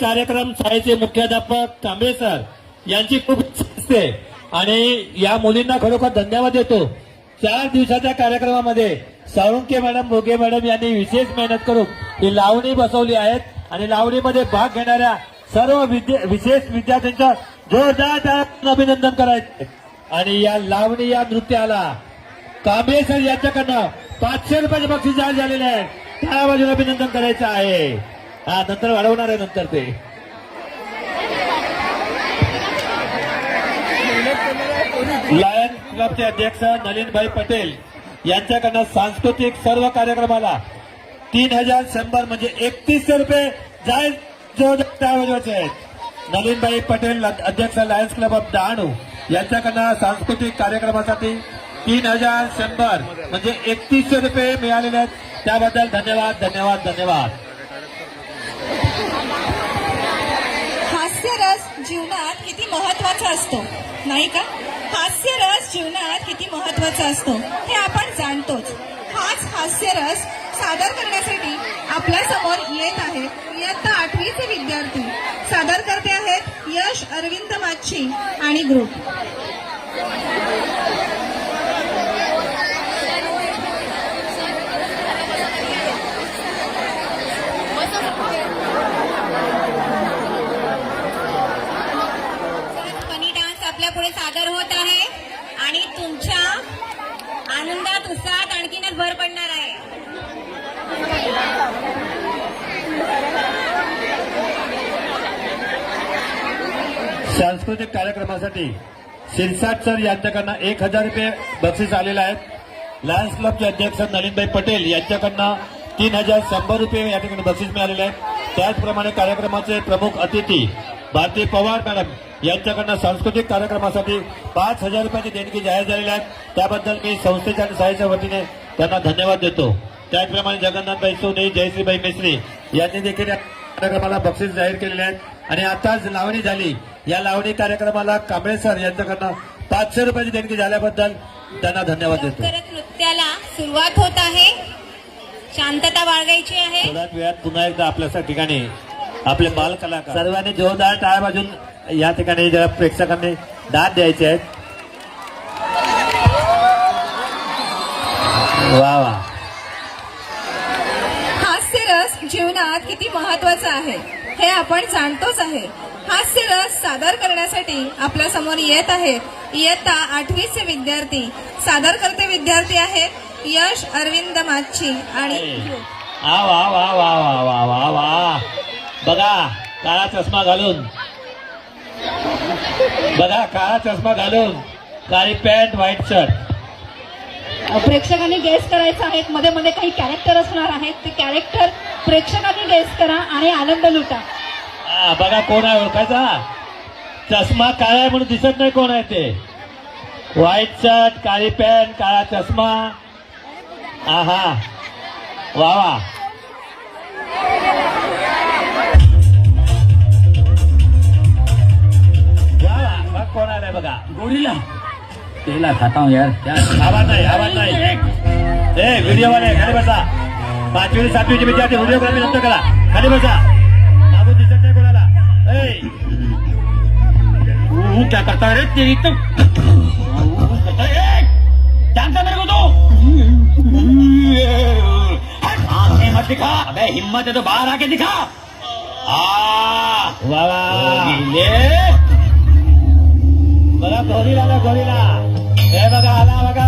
कार्यक्रम शाळेचे मुख्याध्यापक कांबळे सर यांची खूप इच्छा असते. आणि या मुलींना खरोखर धन्यवाद देतो. चार दिवसाच्या कार्यक्रमामध्ये साळुंके मॅडम भोगे मॅडम यांनी विशेष मेहनत करून ही लावणी बसवली आहेत. आणि लावणीमध्ये भाग घेणाऱ्या सर्व विद्या विशेष विद्यार्थ्यांचं जोरदार अभिनंदन करायचे. आणि या लावणी या नृत्याला कांबळे सर यांच्याकडनं पाचशे रुपयाचे बक्षीस जाहीर झालेले आहेत त्या बाजूला अभिनंदन करायचं आहे. हा नंतर वाढवणार आहे नंतर ते. लायन क्लबचे अध्यक्ष नलिनभाई पटेल यांच्याकडनं सांस्कृतिक सर्व कार्यक्रमाला तीन हजार शंभर म्हणजे एकतीसशे रुपये जाहीर त्यावेळेचे आहेत. नलिनभाई पटेल अध्यक्ष लायन्स क्लब ऑफ डहाणू यांच्याकडनं सांस्कृतिक कार्यक्रमासाठी तीन हजार शंभर म्हणजे एकतीसशे रुपये मिळालेले आहेत. त्याबद्दल धन्यवाद धन्यवाद धन्यवाद. जीवनात किती महत्त्वाचा असतो? नाही का? हास्यरस जीवनात किती महत्त्वाचा असतो? हे आपण जाणतोच. हाच हास्यरस सादर करण्यासाठी आपल्यासमोर येत आहे इयत्ता आठवीचे विद्यार्थी. सादर करते आहेत यश अरविंद माच्छी आणि ग्रुप फनी डान्स आपल्या पुढे सादर होत आहे आणि तुमच्या आनंदात उत्साहात आणखीनच भर पडणार आहे. सांस्कृतिक कार्यक्रमासाठी सिरसाट सर यांच्याकडनं एक हजार रुपये बक्षीस आलेले आहेत लायन्स क्लबचे अध्यक्ष नलिनभाई पटेल यांच्याकडनं तीन हजार शंभर रुपये या ठिकाणी बक्षीस मिळालेले आहेत. त्याचप्रमाणे कार्यक्रमाचे प्रमुख अतिथी भारती पवार मॅडम यांच्याकडनं सांस्कृतिक कार्यक्रमासाठी पाच हजार रुपयाची देणगी जाहीर झालेली आहेत त्याबद्दल मी संस्थेच्या आणि शाळेच्या वतीने त्यांना धन्यवाद देतो. त्याचप्रमाणे जगन्नाथभाई सोने जयश्रीबाई मिश्री यांनी देखील या कार्यक्रमाला बक्षीस जाहीर केलेले आहेत. आणि आताच लावणी झाली या लावणी कार्यक्रमाला कांबळे सर यांच्याकडनं पाचशे रुपयाची देणगी झाल्याबद्दल त्यांना धन्यवाद देतो. करत नृत्याला सुरुवात होत आहे. शांतता बाळगायची आहे. थोड्याच वेळात पुन्हा एकदा आपल्या ठिकाणी आपले बाल कलाकार सर्वांनी जोरदार टाळ्या वाजून या ठिकाणी जरा प्रेक्षकांनी दाद द्यायचे आहेत. वा वा. हास्यरस जीवनात किती महत्त्वाचा आहे हे आपण जाणतोच आहे. हास्यरस सादर करण्यासाठी आपल्यासमोर येत आहेत इयत्ता आठवीचे विद्यार्थी. सादर करते विद्यार्थी आहेत यश अरविंद माच्छी आणि आ वा वा वा वा वा वा वा. बघा काळा चष्मा घालून. बघा काळा चष्मा घालून काळी पॅन्ट व्हाईट शर्ट. प्रेक्षकांनी गेस करायचं आहे. मध्ये मध्ये काही कॅरेक्टर असणार आहेत. ते कॅरेक्टर प्रेक्षकांनी गेस करा आणि आनंद लुटा. हा, बघा कोण आहे ओळखायचा? चष्मा काळा आहे म्हणून दिसत नाही कोण आहे ते. व्हाईट शर्ट काळी पॅन्ट काळा चष्मा. हा हा वा वा. बघा गोरिल्ला केला खाता हूँ यार. क्या आवाज नाही आवाज नाही ए व्हिडिओ वाले खाली बसा. पाचवी सातवीचे विद्यार्थी व्हिडिओग्राफी नंतर करा खाली बसा. मागून दिसत नाही कोणाला. ए. क्या करता रे तो वो करता ए, जानता मेरे को तो हट, आंखें मत दिखा अबे हिम्मत है तो बाहर आके दिखा। आ। वा वा गोरिल्ले बघा गोरीला आला गोरीला हे बघा आला बघा.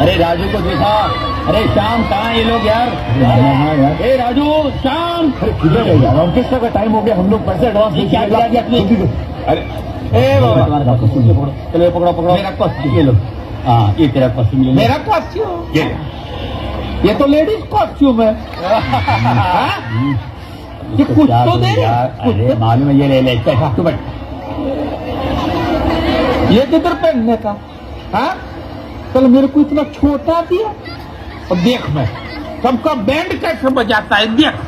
अरे राजू को देखा. अरे श्याम कहाँ ये लोग यार? ए राजू श्याम किधर है ऑर्केस्ट्रा का टाइम हो गया? हम लोग पैसे एडवांस क्या किया गया अरे। ए बाबा। ये पकड़ो पकड़ो मेरा कॉस्ट्यूम ले। लो। हाँ ये तेरा कॉस्ट्यूम ले लो। मेरा कॉस्ट्यूम ये तो लेडीज़ कॉस्ट्यूम है। हाँ? ये कुछ तो दे अरे मालूम है ये ले ले तू बैठ ये किधर पहनने का? हाँ? चल मेरे को इतना छोटा दिया। और देख मैं सबका बैंड कैसे बजाता है देख।